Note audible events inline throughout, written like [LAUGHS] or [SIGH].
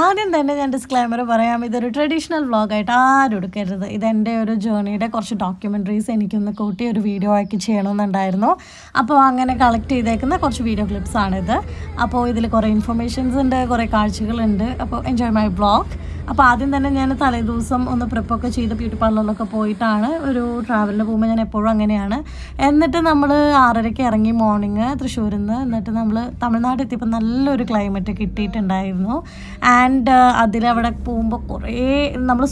ആദ്യം തന്നെ ഞാൻ ഡിസ്ക്ലൈമർ പറയാം ഇതൊരു ട്രഡീഷണൽ വ്ളോഗായിട്ട് ആരും എടുക്കരുത്. ഇത് ഇതെന്റെ ഒരു ജേർണിയുടെ കുറച്ച് ഡോക്യുമെന്ററീസ് എനിക്കൊന്ന് കൂട്ടി ഒരു വീഡിയോ ആക്കി ചെയ്യണമെന്നുണ്ടായിരുന്നു. അപ്പോൾ അങ്ങനെ കളക്ട് ചെയ്തേക്കുന്ന കുറച്ച് വീഡിയോ ക്ലിപ്സ് ആണിത്. അപ്പോൾ ഇതിൽ കുറേ ഇൻഫർമേഷൻസ് ഉണ്ട് കുറേ കാഴ്ചകളുണ്ട്. അപ്പോൾ എൻജോയ് മൈ ബ്ലോഗ് അപ്പോൾ ആദ്യം തന്നെ ഞാൻ തലേദിവസം ഒന്ന് പ്രിപ്പൊക്കെ ചെയ്ത് ബ്യൂട്ടി പാർലറിലൊക്കെ പോയിട്ടാണ് ഒരു ട്രാവലിന് പോകുമ്പോൾ ഞാൻ എപ്പോഴും അങ്ങനെയാണ്. എന്നിട്ട് നമ്മൾ ആറരയ്ക്ക് ഇറങ്ങി മോർണിംഗ് തൃശ്ശൂരിൽ നിന്ന് എന്നിട്ട് നമ്മൾ തമിഴ്നാട് എത്തിയപ്പോൾ നല്ലൊരു ക്ലൈമറ്റ് കിട്ടിയിട്ടുണ്ടായിരുന്നു. ആൻഡ് അതിലവിടെ പോകുമ്പോൾ കുറേ നമ്മൾ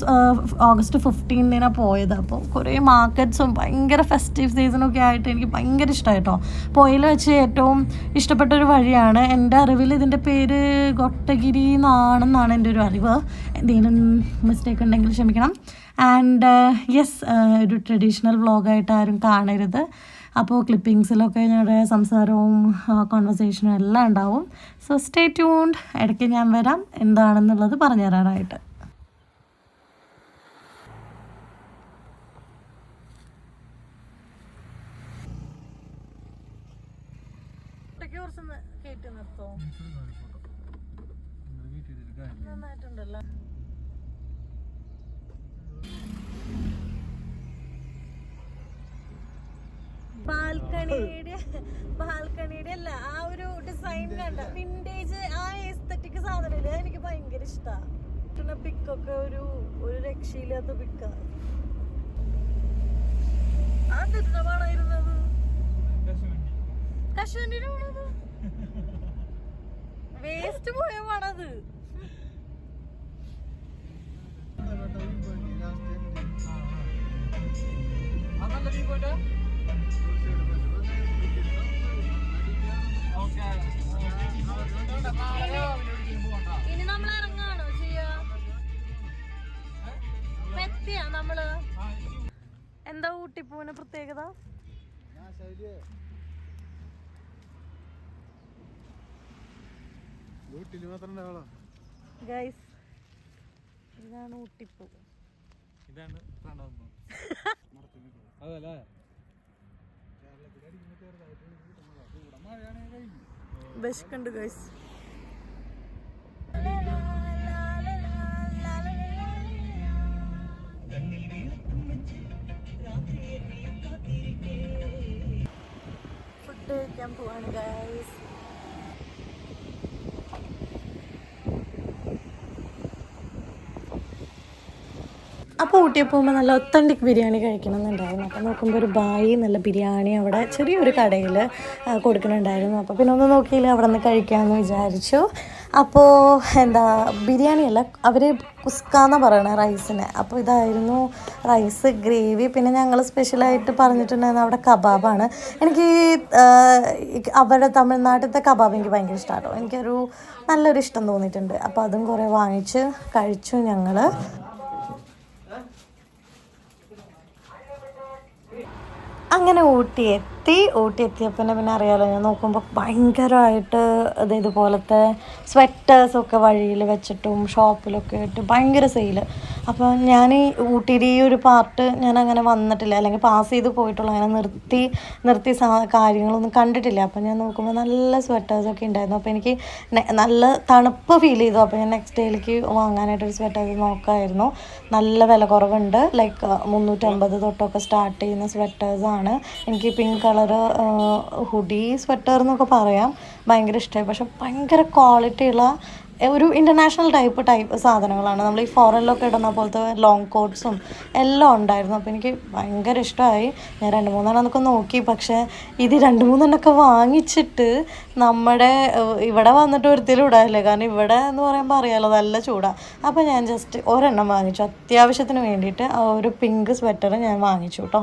ഓഗസ്റ്റ് ഫിഫ്റ്റീനിനാണ് പോയത്. അപ്പോൾ കുറേ മാർക്കറ്റ്സും ഭയങ്കര ഫെസ്റ്റീവ് സീസണൊക്കെ ആയിട്ട് എനിക്ക് ഭയങ്കര ഇഷ്ടമായിട്ടോ പോയിൽ വെച്ച് ഏറ്റവും ഇഷ്ടപ്പെട്ട ഒരു വഴിയാണ്. എന്റെ അറിവിൽ ഇതിന്റെ പേര് ഗൊട്ടഗിരി എന്നാണെന്നാണ് എന്റെ ഒരു അറിവ്. എന്തെങ്കിലും മിസ്റ്റേക്ക് ഉണ്ടെങ്കിൽ ക്ഷമിക്കണം. ആൻഡ് യെസ് ഒരു ട്രഡീഷണൽ വ്ളോഗായിട്ട് ആരും കാണരുത്. അപ്പോൾ ക്ലിപ്പിങ്സിലൊക്കെ ഞങ്ങളുടെ സംസാരവും കോൺവെർസേഷനും എല്ലാം ഉണ്ടാവും. സോ സ്റ്റേ ട്യൂൺഡ് ഇടയ്ക്ക് ഞാൻ വരാം. എന്താണെന്നുള്ളത് പറഞ്ഞു തരാനായിട്ട്. കേട്ട് നിർത്തോ. നന്നായിട്ടുണ്ടല്ലോ. ബാൽക്കണിയുടെ ബാൽക്കണിയുടെ അല്ല ആ ഒരു ഡിസൈൻ കണ്ട. വിന്റേജ് ആ എസ്തറ്റിക് സാധനമില്ല? എനിക്ക് ഭയങ്കര ഇഷ്ടമാണ് പിക്കൊക്കെ ഒരു ഒരു രക്ഷയില്ലാത്ത പിക്ക ആ. തെറ്റിന പണമായിരുന്നത്? കശുവണ്ടിയുടെ പണത് വേസ്റ്റ് പോയ പണത്. ഇനി നമ്മൾ ഇറങ്ങാണോ ചെയ്യാ? എത്തിയാ നമ്മൾ? എന്താ ഊട്ടിപ്പൂവിന് പ്രത്യേകത? ഗൈസ് ഇതാണ് ഊട്ടിപ്പൂ. ഇതാണ് [LAUGHS] അതല്ലേ? വിശക്കുണ്ട് ഗൈസ് ഫുഡ് കഴിക്കാൻ പോവാണ് ഗൈസ് അപ്പോൾ ഊട്ടിയിൽ പോകുമ്പോൾ നല്ല ഒത്തന്റിക് ബിരിയാണി കഴിക്കണമെന്നുണ്ടായിരുന്നു. അപ്പോൾ നോക്കുമ്പോൾ ഒരു ബായി നല്ല ബിരിയാണി അവിടെ ചെറിയൊരു കടയിൽ കൊടുക്കുന്നുണ്ടായിരുന്നു. അപ്പോൾ പിന്നെ ഒന്ന് നോക്കിയില്ല അവിടെ നിന്ന് കഴിക്കാമെന്ന് വിചാരിച്ചു. അപ്പോൾ എന്താ ബിരിയാണിയല്ല അവർ കുസ്കാന്ന് പറയണേ റൈസിനെ. അപ്പോൾ ഇതായിരുന്നു റൈസ് ഗ്രേവി. പിന്നെ ഞങ്ങൾ സ്പെഷ്യലായിട്ട് പറഞ്ഞിട്ടുണ്ടായിരുന്നു അവിടെ കബാബാണ്. എനിക്ക് അവരുടെ തമിഴ്നാട്ടിലത്തെ കബാബ് എനിക്ക് ഭയങ്കര ഇഷ്ടമാണ് കേട്ടോ എനിക്കൊരു നല്ലൊരു ഇഷ്ടം തോന്നിയിട്ടുണ്ട്. അപ്പോൾ അതും കുറേ വാങ്ങിച്ച് കഴിച്ചു ഞങ്ങൾ അങ്ങനെ ഊട്ടി എത്തി ഊട്ടി എത്തിയപ്പോൾ പിന്നെ അറിയാലോ ഞാൻ നോക്കുമ്പോൾ ഭയങ്കരമായിട്ട് അത് ഇതുപോലത്തെ സ്വെറ്റേഴ്സൊക്കെ വഴിയിൽ വെച്ചിട്ടും ഷോപ്പിലൊക്കെ ഇട്ട് ഭയങ്കര സെയിൽ അപ്പോൾ ഞാൻ ഈ ഊട്ടിയുടെ ഈ ഒരു പാർട്ട് ഞാൻ അങ്ങനെ വന്നിട്ടില്ല. അല്ലെങ്കിൽ പാസ് ചെയ്ത് പോയിട്ടുള്ള. അങ്ങനെ നിർത്തി നിർത്തി സാ കാര്യങ്ങളൊന്നും കണ്ടിട്ടില്ല. അപ്പോൾ ഞാൻ നോക്കുമ്പോൾ നല്ല സ്വെറ്റേഴ്സൊക്കെ ഉണ്ടായിരുന്നു. അപ്പോൾ എനിക്ക് നല്ല തണുപ്പ് ഫീൽ ചെയ്തു. അപ്പോൾ ഞാൻ നെക്സ്റ്റ് ഡേയിലേക്ക് വാങ്ങാനായിട്ടൊരു സ്വെറ്റേഴ്സ് നോക്കായിരുന്നു. നല്ല വില കുറവുണ്ട്. ലൈക്ക് മുന്നൂറ്റമ്പത് തൊട്ടൊക്കെ സ്റ്റാർട്ട് ചെയ്യുന്ന സ്വെറ്റേഴ്സാണ് എനിക്ക് പിങ്ക് കളറ് ഹുഡി സ്വെറ്റർ എന്നൊക്കെ പറയാം. ഭയങ്കര ഇഷ്ടമായി പക്ഷെ ഭയങ്കര ക്വാളിറ്റിയുള്ള ഒരു ഇന്റർനാഷണൽ ടൈപ്പ് ടൈപ്പ് സാധനങ്ങളാണ്. നമ്മൾ ഈ ഫോറിനിലൊക്കെ ഇടുന്ന പോലത്തെ ലോങ് കോട്ട്സും എല്ലാം ഉണ്ടായിരുന്നു. അപ്പോൾ എനിക്ക് ഭയങ്കര ഇഷ്ടമായി. ഞാൻ രണ്ട് മൂന്നെണ്ണമൊക്കെ നോക്കി. പക്ഷേ ഇത് രണ്ട് മൂന്നെണ്ണമൊക്കെ വാങ്ങിച്ചിട്ട് നമ്മുടെ ഇവിടെ വന്നിട്ട് ഒരിക്കലും ഇടാനില്ല? കാരണം ഇവിടെ എന്ന് പറയുമ്പോൾ അറിയാലോ നല്ല ചൂടാണ് അപ്പോൾ ഞാൻ ജസ്റ്റ് ഒരെണ്ണം വാങ്ങിച്ചു. അത്യാവശ്യത്തിന് വേണ്ടിയിട്ട് ആ ഒരു പിങ്ക് സ്വെറ്റർ ഞാൻ വാങ്ങിച്ചു കേട്ടോ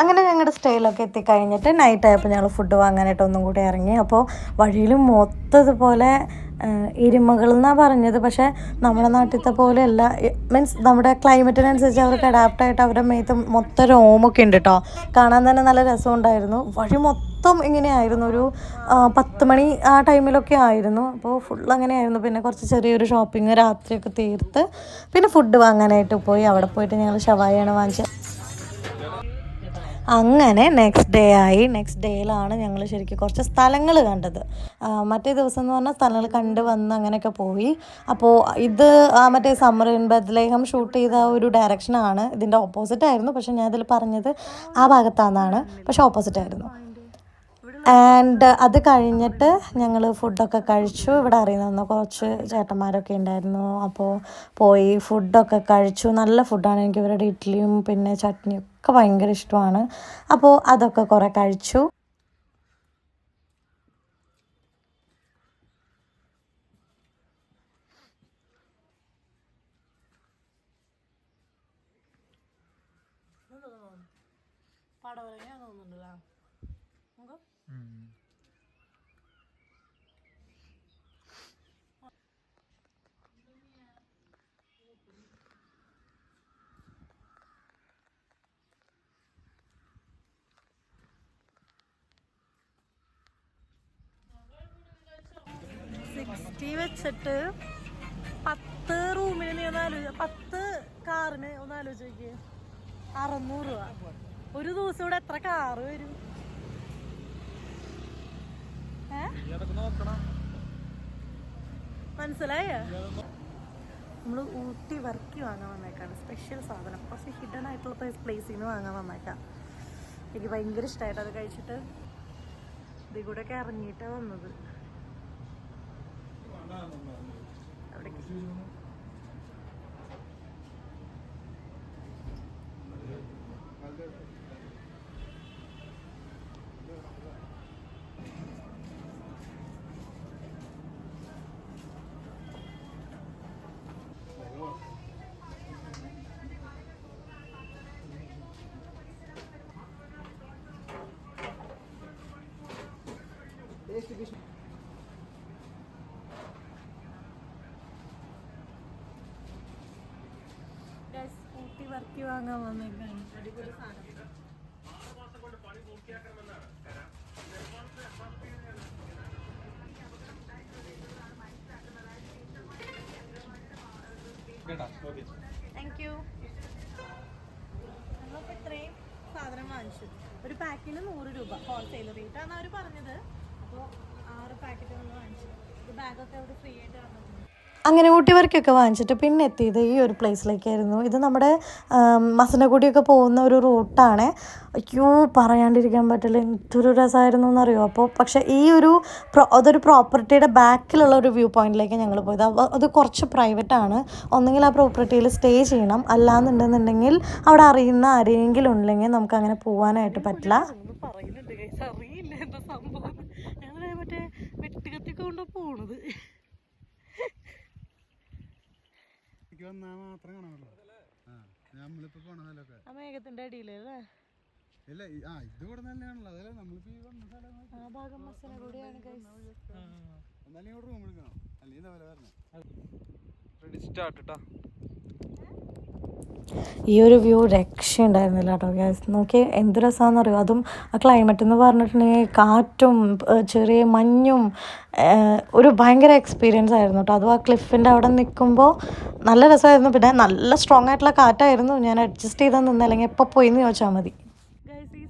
അങ്ങനെ ഞങ്ങളുടെ സ്റ്റേയിലൊക്കെ എത്തിക്കഴിഞ്ഞിട്ട് നൈറ്റ് ആയപ്പോൾ ഞങ്ങൾ ഫുഡ് വാങ്ങാനായിട്ട് ഒന്നും കൂടി ഇറങ്ങി അപ്പോൾ വഴിയിൽ മൊത്തതുപോലെ ഇരുമകൾ എന്നാണ് പറഞ്ഞത്. പക്ഷേ നമ്മുടെ നാട്ടിലത്തെ പോലെയല്ല. മീൻസ് നമ്മുടെ ക്ലൈമറ്റിനനുസരിച്ച് അവർക്ക് അഡാപ്റ്റ് ആയിട്ട് അവരുടെ മേത്ത് മൊത്തം രോമൊക്കെ ഉണ്ട് കേട്ടോ കാണാൻ തന്നെ നല്ല രസമുണ്ടായിരുന്നു. വഴി മൊത്തം ഇങ്ങനെയായിരുന്നു ഒരു പത്ത് മണി ആ ടൈമിലൊക്കെ ആയിരുന്നു. അപ്പോൾ ഫുൾ അങ്ങനെയായിരുന്നു പിന്നെ കുറച്ച് ചെറിയൊരു ഷോപ്പിംഗ് രാത്രിയൊക്കെ തീർത്ത്. പിന്നെ ഫുഡ് വാങ്ങാനായിട്ട് പോയി. അവിടെ പോയിട്ട് ഞങ്ങൾ ഷവായാണ് വാങ്ങിച്ചത്. അങ്ങനെ നെക്സ്റ്റ് ഡേ ആയി. നെക്സ്റ്റ് ഡേയിലാണ് ഞങ്ങൾ ശരിക്കും കുറച്ച് സ്ഥലങ്ങൾ കണ്ടത്. മറ്റേ ദിവസം എന്ന് പറഞ്ഞാൽ സ്ഥലങ്ങൾ കണ്ട് വന്ന് അങ്ങനെയൊക്കെ പോയി. അപ്പോൾ ഇത് മറ്റേ സമ്മർ ഇൻ ബദ്ലേഹം ഷൂട്ട് ചെയ്ത ഒരു ഡയറക്ഷനാണ് ഇതിന്റെ ഓപ്പോസിറ്റ് ആയിരുന്നു. പക്ഷെ ഞാൻ ഇതിൽ പറഞ്ഞത് ആ ഭാഗത്താണെന്നാണ് പക്ഷെ ഓപ്പോസിറ്റ് ആയിരുന്നു. ആൻഡ് അത് കഴിഞ്ഞിട്ട് ഞങ്ങൾ ഫുഡൊക്കെ കഴിച്ചു. ഇവിടെ അറിയുന്ന കുറച്ച് ചേട്ടന്മാരൊക്കെ ഉണ്ടായിരുന്നു. അപ്പോൾ പോയി ഫുഡൊക്കെ കഴിച്ചു. നല്ല ഫുഡാണ് എനിക്ക് ഇവരുടെ ഇഡ്ഡലിയും പിന്നെ ചട്നിയും ഒക്കെ ഭയങ്കര ഇഷ്ടമാണ്. അപ്പോൾ അതൊക്കെ കുറേ കഴിച്ചു. സിക്സ്റ്റി വെച്ചിട്ട് പത്ത് റൂമിന് നീ ഒന്ന് ആലോചിച്ച പത്ത് കാറിന് ഒന്ന് ആലോചിച്ച് അറുന്നൂറ് രൂപ. ഒരു ദിവസം ഇവിടെ എത്ര കാറ് വരും? മനസ്സിലായ? നമ്മൾ ഊട്ടി വർക്കി വാങ്ങാൻ വന്നേക്കാണ്. സ്പെഷ്യൽ സാധനം. കുറച്ച് ഹിഡൻ ആയിട്ടുള്ള പ്ലേസിൽ നിന്ന് വാങ്ങാൻ വന്നേക്കാം. എനിക്ക് ഭയങ്കര ഇഷ്ടമായിട്ട് അത് കഴിച്ചിട്ട്. ഇതിൽ കൂടെ ഒക്കെ ഇറങ്ങിയിട്ടാണ് വന്നത്. അവിടേക്ക് Guys, ഊട്ടി വർക്കി വാങ്ങാൻ വന്നേക്കാണ്. അടിപൊളി സാധനം ഇത്രയും സാധനം വാങ്ങിച്ചു. ഒരു പാക്കിന് നൂറ് രൂപ ഹോൾസെയിൽ റേറ്റാണ് അവർ പറഞ്ഞത്. അപ്പോൾ ആറ് പാക്കറ്റ് നമ്മൾ വാങ്ങിച്ചു ഇത് ബാഗൊക്കെ അവർ ഫ്രീ ആയിട്ട് തന്നിട്ടുണ്ട്. അങ്ങനെ ഊട്ടിവർക്കൊക്കെ വാങ്ങിച്ചിട്ട് പിന്നെ എത്തിയത് ഈ ഒരു പ്ലേസിലേക്കായിരുന്നു ഇത് നമ്മുടെ മസനഗുഡിയൊക്കെ പോകുന്ന ഒരു റൂട്ടാണ്. അയ്യോ പറയാണ്ടിരിക്കാൻ പറ്റില്ല. എന്തൊരു രസമായിരുന്നു എന്നറിയോ അപ്പോൾ പക്ഷേ ഈ ഒരു അതൊരു പ്രോപ്പർട്ടിയുടെ ബാക്കിലുള്ള ഒരു വ്യൂ പോയിന്റിലേക്ക് ഞങ്ങൾ പോയത്. അത് കുറച്ച് പ്രൈവറ്റ് ആണ്. ഒന്നെങ്കിൽ ആ പ്രോപ്പർട്ടിയിൽ സ്റ്റേ ചെയ്യണം. അല്ലാന്നുണ്ടെന്നുണ്ടെങ്കിൽ അവിടെ അറിയുന്ന ആരെങ്കിലും ഉണ്ടെങ്കിൽ നമുക്ക് അങ്ങനെ പോകാനായിട്ട് പറ്റില്ല പറയുന്നുണ്ട് അറിയില്ല എന്താ സംഭവം ഞങ്ങൾ മറ്റേ വെട്ടുകത്തി കൊണ്ടാ പോണത് എനിക്ക് വന്നാൽ മാത്രം കാണാനുള്ളൂ ആ നമ്മളിപ്പോ പോണതല്ലൊക്കെ ആ മേഘത്തിന്റെ അടിയിലല്ലേ ഇല്ല ഈ- ആ ഇത് ഇവിടെ തന്നെയാണല്ലോ. അതല്ലേ നമ്മളിപ്പോ ഈ വന്ന സ്ഥലം നോക്കി. ആ ഭാഗം മസനഗുഡിയാണ് guys. എന്നാലും ഇവിടെ റൂം എടുക്കണം. അല്ലെങ്കിൽ ഇതാ വില വരണം റെഡി സ്റ്റാർട്ട് കേട്ടോ ഈ ഒരു വ്യൂ രക്ഷയുണ്ടായിരുന്നില്ല കേട്ടോ ഗ്യാസ് നോക്കി എന്ത് രസമാണെന്ന് അറിയോ അതും ആ ക്ലൈമറ്റ് എന്ന് പറഞ്ഞിട്ടുണ്ടെങ്കിൽ കാറ്റും ചെറിയ മഞ്ഞും ഒരു ഭയങ്കര എക്സ്പീരിയൻസ് ആയിരുന്നു കേട്ടോ. അതും ആ ക്ലിഫിന്റെ അവിടെ നിൽക്കുമ്പോൾ നല്ല രസമായിരുന്നു. പിന്നെ നല്ല സ്ട്രോങ് ആയിട്ടുള്ള കാറ്റായിരുന്നു. ഞാൻ അഡ്ജസ്റ്റ് ചെയ്താൽ നിന്ന്. അല്ലെങ്കിൽ എപ്പോൾ പോയി എന്ന് ചോദിച്ചാൽ മതി ഈ ഈ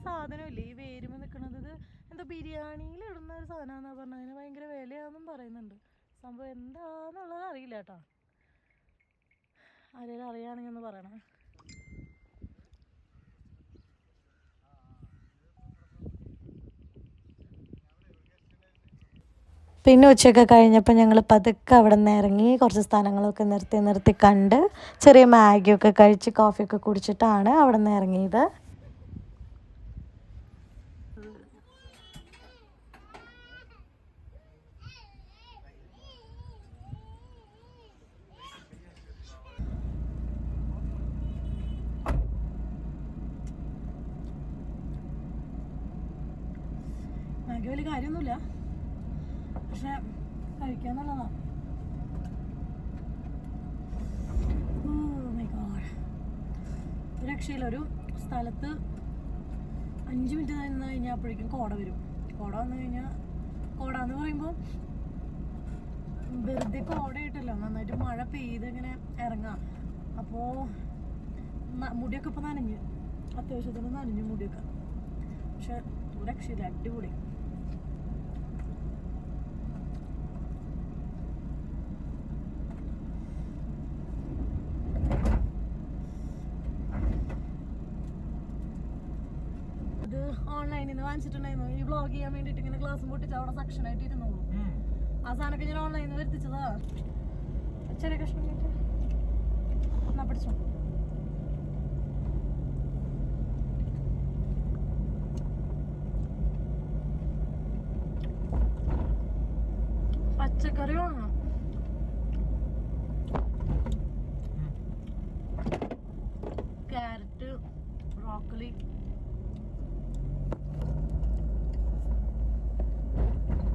നിൽക്കുന്നത് എന്തോ ഇടുന്ന ഒരു സാധനമാണെന്നാണ് പറഞ്ഞത്. അതിന് ഭയങ്കര വിലയാണെന്നും പറയുന്നുണ്ട്. സംഭവം എന്താണെന്നുള്ളത് അറിയില്ല കേട്ടോ. ആരെങ്കിലും അറിയുകയാണെങ്കിൽ ഒന്ന് പറയണേ. പിന്നെ ഉച്ചയൊക്കെ കഴിഞ്ഞപ്പോൾ ഞങ്ങൾ പതുക്കെ അവിടെ നിന്ന് ഇറങ്ങി കുറച്ച് സ്ഥലങ്ങളൊക്കെ നിർത്തി നിർത്തി കണ്ട് ചെറിയ മാഗിയൊക്കെ കഴിച്ച് കോഫിയൊക്കെ കുടിച്ചിട്ടാണ് അവിടെ നിന്ന് ഇറങ്ങിയത്. വലിയ കാര്യമൊന്നുമില്ല. പക്ഷെ കഴിക്കാന്നുള്ളതാ. രക്ഷയില്ല. ഒരു സ്ഥലത്ത് അഞ്ച് മിനിറ്റ് നിന്ന് കഴിഞ്ഞാൽ അപ്പോഴേക്കും കോട വരും. കോട വന്നു കഴിഞ്ഞാൽ കോട എന്ന് പറയുമ്പോൾ വെറുതെ കോടയിട്ടല്ലോ നന്നായിട്ട് മഴ പെയ്ത് ഇങ്ങനെ ഇറങ്ങാം. അപ്പോൾ മുടിയൊക്കെ ഇപ്പം നനഞ്ഞ്. അത്യാവശ്യത്തിന് നനഞ്ഞു മുടിയൊക്കെ. പക്ഷെ രക്ഷയില്ല. അടിപൊളി ഇത് ഓൺലൈനിൽ നിന്ന് വാങ്ങിച്ചിട്ടുണ്ടായിരുന്നു ഈ വ്ളോഗ് ചെയ്യാൻ വേണ്ടിട്ട് ഇങ്ങനെ ഗ്ലാസ് പൊട്ടിച്ച് അവിടെ സെക്ഷൻ ആയിട്ട് ഇരുന്നു ആ സാധനമൊക്കെ ഞാൻ ഓൺലൈനിൽ നിന്ന് വരുത്തിച്ചതാ ചെറിയ കഷ്ണം കേട്ടോ എന്നാ പിടിച്ചോ. പച്ചക്കറി വാങ്ങണം. Carrot broccoli